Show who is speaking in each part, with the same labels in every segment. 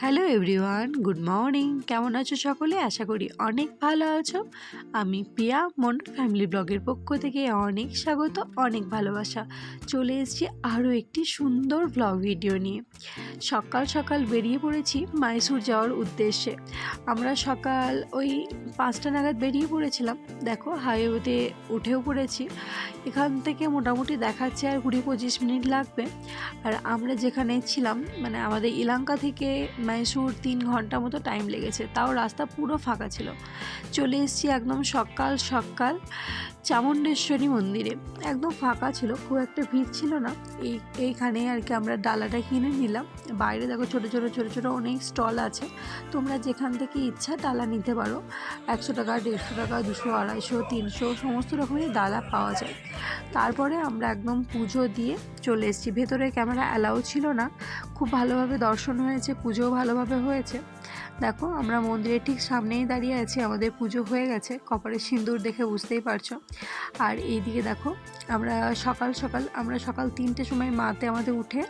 Speaker 1: Hello everyone good morning কেমন আছো সকলে? আশা করি অনেক ভালো আছো। আমি পিয়া মন্ডল ফ্যামিলি ব্লগের পক্ষ থেকে অনেক স্বাগত, অনেক ভালোবাসা। চলে এসেছি আরও একটি সুন্দর ব্লগ ভিডিও নিয়ে। সকাল সকাল বেরিয়ে পড়েছি মাইসুর যাওয়ার উদ্দেশ্যে। আমরা সকাল ওই পাঁচটা নাগাদ বেরিয়ে পড়েছিলাম। দেখো হাইওয়েতে উঠেও পড়েছি। এখান থেকে মোটামুটি দেখাচ্ছে আর কুড়ি পঁচিশ মিনিট লাগবে। আর আমরা যেখানে ছিলাম মানে আমাদের ইলাঙ্কা থেকে মাইসুর তিন ঘণ্টা মতো টাইম লেগেছে। তাও রাস্তা পুরো ফাঁকা ছিল। চলে এসেছি একদম সকাল সকাল চামুণ্ডেশ্বরী মন্দিরে। একদম ফাঁকা ছিল, খুব একটা ভিড় ছিল না। এই, এইখানে আর কি আমরা ডালাটা কিনে নিলাম। বাইরে দেখো ছোটো ছোটো ছোটো ছোটো অনেক স্টল আছে। তোমরা যেখান থেকে ইচ্ছা ডালা নিতে পারো। একশো টাকা, দেড়শো টাকা, দুশো, আড়াইশো, তিনশো, সমস্ত রকমের ডালা পাওয়া যায়। তারপরে আমরা একদম পুজো দিয়ে চলে এসেছি। ভেতরে ক্যামেরা অ্যালাউ ছিল না। খুব ভালোভাবে দর্শন হয়েছে, পুজোও ভালোভাবে হয়েছে। দেখো, আমরা মন্দিরের ঠিক সামনেই দাঁড়িয়ে আছি, আমাদের পুজো হয়ে গেছে, কপালে সিঁদুর দেখে বুঝতেই পারছ। আর এইদিকে দেখো, আমরা সকাল সকাল, আমরা সকাল তিনটে সময় মাতে আমাদের উঠে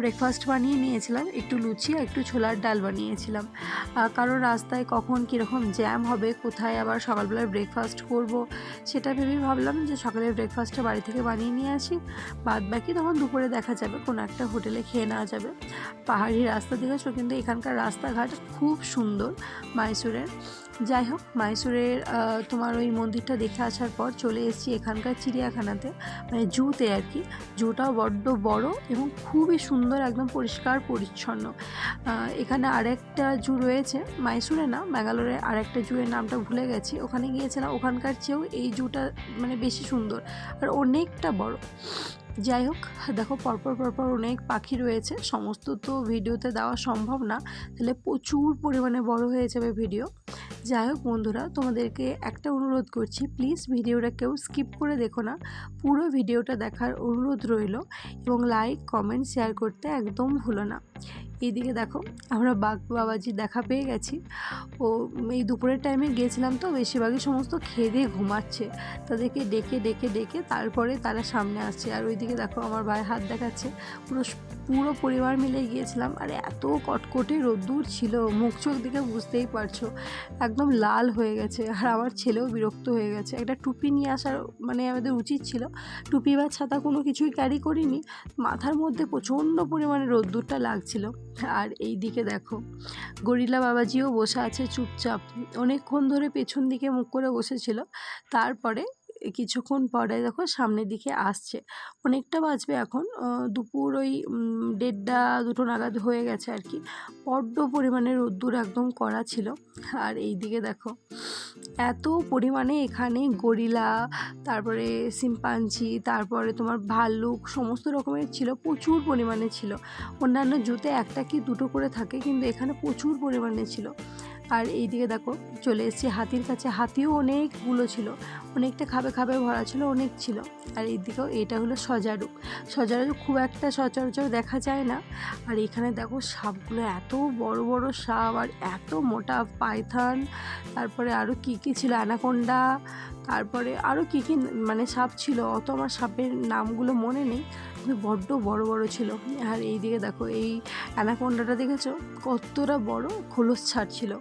Speaker 1: ব্রেকফাস্ট বানিয়ে নিয়েছিলাম, একটু লুচি আর একটু ছোলার ডাল বানিয়েছিলাম। কারণ রাস্তায় কখন কীরকম জ্যাম হবে, কোথায় আবার সকালবেলায় ব্রেকফাস্ট করব, সেটা ভেবেই ভাবলাম যে সকালের ব্রেকফাস্টটা বাড়ি থেকে বানিয়ে নিয়ে আসি। বাদ বাকি তখন দুপুরে দেখা যাবে, কোনো একটা হোটেলে খেয়ে নেওয়া যাবে। পাহাড়ি রাস্তা দেখেছ, কিন্তু এখানকার রাস্তাঘাট খুব সুন্দর মাইসুরের। যাই হোক, মাইসুরের তোমার ওই মন্দিরটা দেখে আসার পর চলে এসেছি এখানকার চিড়িয়াখানাতে মানে জুতে আর কি। জুটাও বড্ড বড় এবং খুবই সুন্দর, একদম পরিষ্কার, পরিচ্ছন্ন। এখানে আরেকটা জু রয়েছে মাইসুরে না ব্যাঙ্গালোরে আরেকটা জুয়ের নামটা ভুলে গেছি। ওখানে গিয়েছিলাম, ওখানকার চেয়েও এই জুটা মানে বেশি সুন্দর আর অনেকটা বড়। যাই হোক, দেখো পরপর পরপর অনেক পাখি রয়েছে, সমস্ত তো ভিডিওতে দেওয়া সম্ভব না, তাহলে প্রচুর পরিমাণে বড় হয়ে যাবে ভিডিও। যাই হোক বন্ধুরা, তোমাদেরকে একটা অনুরোধ করছি, প্লিজ ভিডিওটা কেউ স্কিপ করে দেখো না, পুরো ভিডিওটা দেখার অনুরোধ রইল এবং লাইক, কমেন্ট, শেয়ার করতে একদম ভুলো না। এইদিকে দেখো, আমরা বাঘ বাবাজি দেখা পেয়ে গেছি। ও, এই দুপুরের টাইমে গিয়েছিলাম তো, বেশিরভাগই সমস্ত খেয়ে দিয়ে ঘুমাচ্ছে। তাদেরকে ডেকে ডেকে ডেকে তারপরে তারা সামনে আসছে। আর ওইদিকে দেখো, আমার ভাই হাত দেখাচ্ছে। পুরো পুরো পরিবার মিলে গিয়েছিলাম। আর এত কটকটে রোদ্দুর ছিল, মুখ চোখ দিকে বুঝতেই পারছ। একদম লাল হয়ে গেছে। আর আমার ছেলেও বিরক্ত হয়ে গেছে। একটা টুপি নিয়ে আসার মানে আমাদের উচিত ছিল। টুপি বা ছাতা কোনো কিছুই ক্যারি করিনি। মাথার মধ্যে প্রচণ্ড পরিমাণে রোদ্দুরটা লাগছিল। আর এই দিকে দেখো, গরিলা বাবাজিও বসে আছে চুপচাপ। অনেকক্ষণ ধরে পেছন দিকে মুখ করে বসেছিল। তারপরে কিছুক্ষণ পরে দেখো সামনের দিকে আসছে। অনেকটা বাজবে এখন দুপুর ওই দেড়টা, দুটো নাগাদ হয়ে গেছে আর কি। বড্ড পরিমাণে রোদ্দুর একদম করা ছিল। আর এই দিকে দেখো, এত পরিমাণে এখানে গরিলা, তারপরে সিম্পাঞ্জি তারপরে তোমার ভাল্লুক, সমস্ত রকমের ছিল, প্রচুর পরিমাণে ছিল। অন্যান্য জুতে একটা কি দুটো করে থাকে, কিন্তু এখানে প্রচুর পরিমাণে ছিল। আর এইদিকে দেখো, চলে এসেছি হাতির কাছে। হাতিও অনেকগুলো ছিল। অনেকটা খাবে খাবে ভরা ছিল, অনেক ছিল। আর এইদিকেও এটা হলো সজারু। সজারু খুব একটা সচরাচর দেখা যায় না। আর এখানে দেখো সাপগুলো, এত বড় বড় সাপ আর এত মোটা পাইথন। তারপরে আরও কী কী ছিল? অ্যানাকোন্ডা। তারপরে আরও কী কী মানে সাপ ছিল? অত আমার সাপের নামগুলো মনে নেই। বড্ড বড় বড় ছিল। আর এই দিকে দেখো, এই অ্যানাকোন্ডাটা দেখেছ? কতটা বড়, খোলস ছাড়ছিল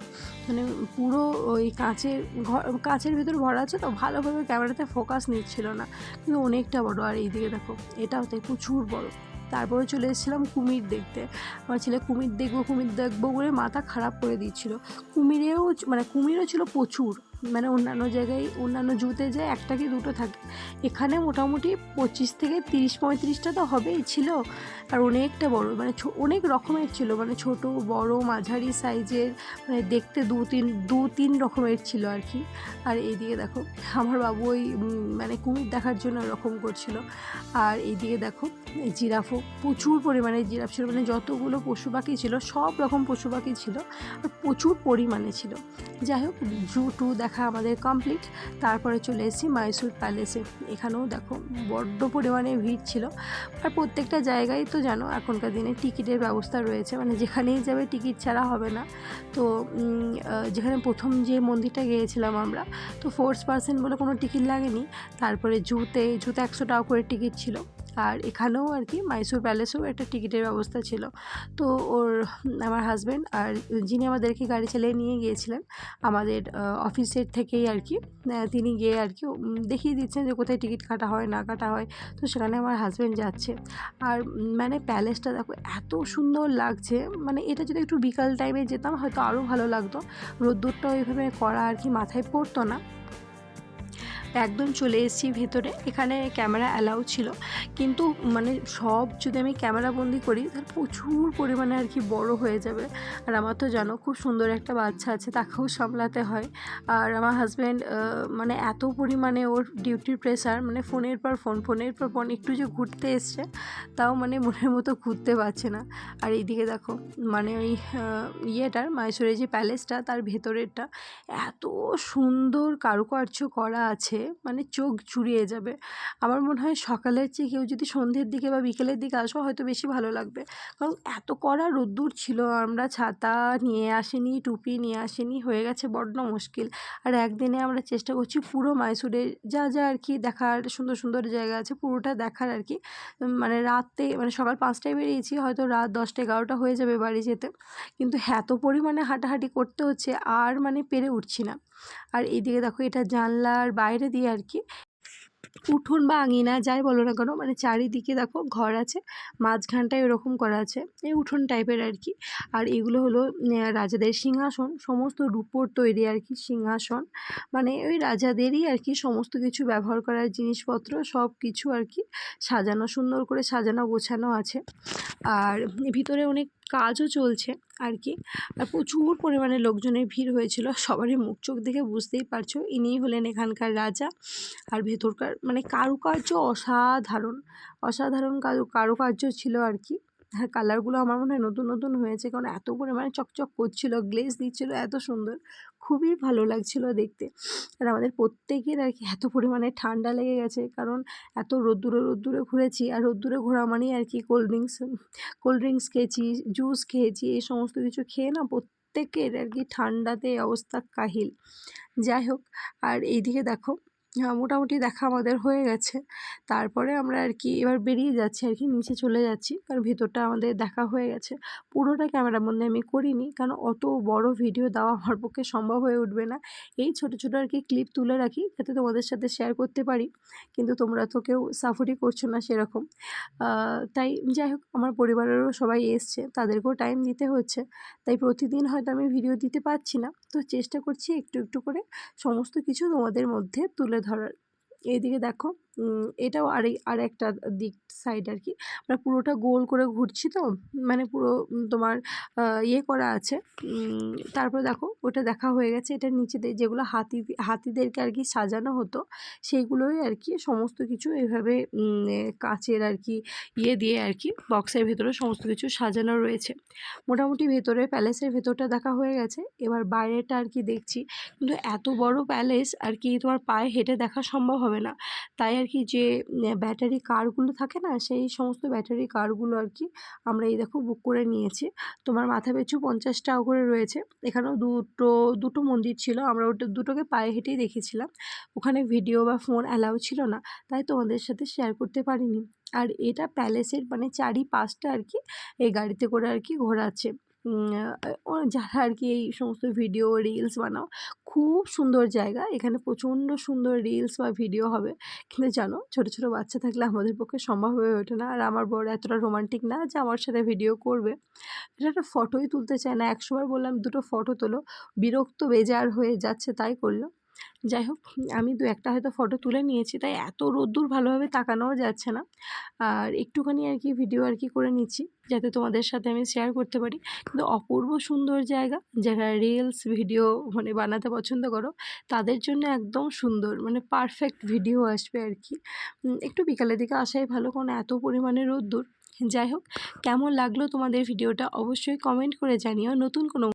Speaker 1: মানে পুরো ওই কাঁচের ঘর, কাঁচের ভিতর ভরা আছে তো, ভালোভাবে ক্যামেরাতে ফোকাস নিচ্ছিল না। কিন্তু অনেকটা বড়। আর এই দিকে দেখো, এটাও তাই প্রচুর বড়। তারপরে চলে এসেছিলাম কুমির দেখতে। আমার ছেলে কুমির দেখব কুমির দেখব বলে মাথা খারাপ করে দিচ্ছিল। কুমিরেও মানে কুমিরও ছিল প্রচুর। মানে অন্যান্য জায়গায়, অন্যান্য জুতে যায় একটা কি দুটো থাকে। এখানে মোটামুটি পঁচিশ থেকে তিরিশ, পঁয়ত্রিশটা তো হবেই ছিল। আর অনেকটা বড় মানে অনেক রকমের ছিল। মানে ছোট, বড়, মাঝারি সাইজের মানে দেখতে দু তিন দু তিন রকমের ছিল আর কি। আর এইদিকে দেখো, আমার বাবু ওই মানে কুমির দেখার জন্য এরকম করছিল। আর এইদিকে দেখো জিরাফও প্রচুর পরিমাণে জিরাফ ছিল মানে যতগুলো পশু পাখি ছিল, সব রকম পশু পাখি ছিল, আর প্রচুর পরিমাণে ছিল। যাই হোক জু টু দেখা আমাদের কমপ্লিট তারপরে চলে এসেছি মাইসুর প্যালেসে এখানেও দেখো বড্ড পরিমাণে ভিড় ছিল। আর প্রত্যেকটা জায়গায় তো জানো এখনকার দিনে টিকিটের ব্যবস্থা রয়েছে। মানে যেখানেই যাবে টিকিট ছাড়া হবে না। তো যেখানে প্রথম যে মন্দিরটা গিয়েছিলাম আমরা, তো ফোর্স পার্সেন্ট বলে কোনো টিকিট লাগেনি। তারপরে জুতে জুতে একশো টাকা করে টিকিট ছিল। আর এখানেও আর কি মাইসোর প্যালেসেও একটা টিকিটের ব্যবস্থা ছিল। তো ওর, আমার হাজব্যান্ড আর যিনি আমাদেরকে গাড়ি চালিয়ে নিয়ে গিয়েছিলেন, আমাদের অফিসের থেকেই আর কি তিনি গিয়ে আর কি দেখিয়ে দিচ্ছেন যে কোথায় টিকিট কাটা হয়, না কাটা হয়। তো সেখানে আমার হাজব্যান্ড যাচ্ছে। আর মানে প্যালেসটা দেখো, এত সুন্দর লাগছে। মানে এটা যদি একটু বিকাল টাইমে যেতাম, হয়তো আরও ভালো লাগতো। রোদ্দুরটা ওইভাবে করা আর কি মাথায় পড়তো না। একদম চলে এসেছি ভেতরে। এখানে ক্যামেরা অ্যালাউ ছিল। কিন্তু মানে সব যদি আমি ক্যামেরা বন্দি করি, তাহলে প্রচুর পরিমাণে আর কি বড় হয়ে যাবে। আর আমার তো জানো খুব সুন্দর একটা বাচ্চা আছে, তাকেও সামলাতে হয়। আর আমার হাজব্যান্ড মানে এত পরিমাণে ওর ডিউটির প্রেশার মানে ফোনের পর ফোন, ফোনের পর ফোন, একটু যে ঘুরতে এসছে, তাও মানে মনের মতো ঘুরতে পারছে না। আর এইদিকে দেখো মানে ওই ইয়েটার মাইসোরের যে প্যালেসটা তার ভেতরেরটা, এত সুন্দর কারুকার্য করা আছে। মানে চোখ জুড়িয়ে যাবে। আমার মনে হয় সকালের চেয়ে কেউ যদি সন্ধ্যের দিকে বা বিকেলের দিকে আসো, হয়তো বেশি ভালো লাগবে। কারণ এত কড়া রোদ্দুর ছিল, আমরা ছাতা নিয়ে আসিনি, টুপি নিয়ে আসিনি, হয়ে গেছে বড্ড মুশকিল। আর একদিনে আমরা চেষ্টা করছি পুরো মাইসুরে যা যা আর কি দেখার, সুন্দর সুন্দর জায়গা আছে, পুরোটা দেখার আর কি। মানে রাতে মানে সকাল পাঁচটায় বেরিয়েছি, হয়তো রাত দশটা, এগারোটা হয়ে যাবে বাড়ি যেতে। কিন্তু এত পরিমাণে হাঁটাহাঁটি করতে হচ্ছে, আর মানে পেরে উঠছি না। আর এইদিকে দেখো, এটা জানলার বাইরে দিয়ে আর কি উঠোন বা আঙিনা যাই বলো না কেন মানে চারিদিকে দেখো ঘর আছে, মাঝখানটায় এরকম করা আছে, এই উঠোন টাইপের আর কি আর এগুলো হলো রাজাদের সিংহাসন, সমস্ত রূপোর তৈরি আর কি সিংহাসন। মানে ওই রাজাদেরই আর কি সমস্ত কিছু ব্যবহার করার জিনিসপত্র সব কিছু আর কি সাজানো, সুন্দর করে সাজানো, গোছানো আছে। আর ভিতরে অনেক কাজও চলছে আর কি। আর প্রচুর পরিমাণে লোকজনের ভিড় হয়েছিল। সবারই মুখ চোখ দেখে বুঝতেই পারছ, ইনিই হলেন এখানকার রাজা। আর ভেতরকার মানে কারুকার্য অসাধারণ অসাধারণ কারু, কারুকার্য ছিল আর কি। আর কালারগুলো আমার মনে হয় নতুন নতুন হয়েছে। কারণ এত পরিমাণে চকচক করছিল গ্লেজ দিচ্ছিল এত সুন্দর। খুবই ভালো লাগছিল দেখতে। আর আমাদের প্রত্যেকের আর কি এত পরিমাণে ঠান্ডা লেগে গেছে। কারণ এত রোদ্দুরে রোদ্দুরে ঘুরেছি। আর রোদ্দুরে ঘোরা মানেই আর কি কোল্ড ড্রিঙ্কস কোল্ড ড্রিঙ্কস খেয়েছি জুস খেয়েছি, এই সমস্ত কিছু খেয়ে না প্রত্যেকের আর কি ঠান্ডাতে অবস্থা কাহিল। যাই হোক, আর এইদিকে দেখো মোটামুটি দেখা আমাদের হয়ে গেছে। তারপরে আমরা আর কি এবার বেরিয়ে যাচ্ছি আর কি, নিচে চলে যাচ্ছি। কারণ ভেতরটা আমাদের দেখা হয়ে গেছে। পুরোটা ক্যামেরার মধ্যে আমি করিনি, কারণ অত বড় ভিডিও দেওয়া আমার পক্ষে সম্ভব হয়ে উঠবে না। এই ছোট ছোট আর কি ক্লিপ তুলে রাখি, যাতে তোমাদের সাথে শেয়ার করতে পারি। কিন্তু তোমরা তো কেউ সাফারি করছ না সেরকম। তাই যাই হোক, আমার পরিবারেরও সবাই এসছে, তাদেরকেও টাইম দিতে হচ্ছে। তাই প্রতিদিন হয়তো আমি ভিডিও দিতে পারছি না। তো চেষ্টা করছি একটু একটু করে সমস্ত কিছু তোমাদের মধ্যে তুলে ধরার এইদিকে দেখো। এটাও আর আর একটা দিক সাইড আর কি আমরা পুরোটা গোল করে ঘুরছি তো মানে পুরো তোমার ইয়ে করা আছে। তারপরে দেখো, ওটা দেখা হয়ে গেছে, এটা নিচে যেগুলো হাতি, হাতিদেরকে আর কি সাজানো হতো, সেইগুলোই আর কি সমস্ত কিছু এভাবে কাচের আর কি ইয়ে দিয়ে আর কি বক্সের ভেতরে সমস্ত কিছু সাজানো রয়েছে। মোটামুটি ভেতরে প্যালেসের ভেতরটা দেখা হয়ে গেছে, এবার বাইরেটা আর কি দেখছি। কিন্তু এত বড় প্যালেস আর কি তোমার পায়ে হেঁটে দেখা সম্ভব হবে না। তাই আর কি যে ব্যাটারি কারগুলো থাকে না, সেই সমস্ত ব্যাটারি কারগুলো আর কি আমরা এই দেখো বুক করে নিয়েছি। তোমার মাথা পিছু পঞ্চাশ টাকা করে রয়েছে। এখানেও দুটো দুটো মন্দির ছিল। আমরা ওটা দুটোকে পায়ে হেঁটেই দেখেছিলাম। ওখানে ভিডিও বা ফোন অ্যালাউ ছিল না। তাই তোমাদের সাথে শেয়ার করতে পারিনি। আর এটা প্যালেসের মানে চারিপাশটা আর কি এই গাড়িতে করে আর কি ঘোরাচ্ছে। যারা আর কি এই সমস্ত ভিডিও রিলস বানাও, খুব সুন্দর জায়গা। এখানে প্রচণ্ড সুন্দর রিলস বা ভিডিও হবে। কিন্তু জানো, ছোট ছোট বাচ্চা থাকলে আমাদের পক্ষে সম্ভব হয়ে ওঠে না। আর আমার বড় এতটা রোমান্টিক না যে আমার সাথে ভিডিও করবে। এটা একটা ফটোই তুলতে চায় না। একশোবার বললাম, দুটো ফটো তোলো। বিরক্ত, বেজার হয়ে যাচ্ছে, তাই করল। যাই হোক, আমি দু একটা হয়তো ফটো তুলে নিয়েছি, তাই এত রোদ্দুর ভালোভাবে তাকানোও যাচ্ছে না। আর একটুখানি আর কি ভিডিও আর কি করে নিচ্ছি, যাতে তোমাদের সাথে আমি শেয়ার করতে পারি। কিন্তু অপূর্ব সুন্দর জায়গা, যারা রিলস ভিডিও মানে বানাতে পছন্দ করো, তাদের জন্য একদম সুন্দর মানে পারফেক্ট ভিডিও আসবে আর কি। একটু বিকালের দিকে আসাই ভালো, কারণ এত পরিমাণে রোদ্দুর। যাই হোক, কেমন লাগল তোমাদের ভিডিওটা অবশ্যই কমেন্ট করে জানিও। নতুন কোনো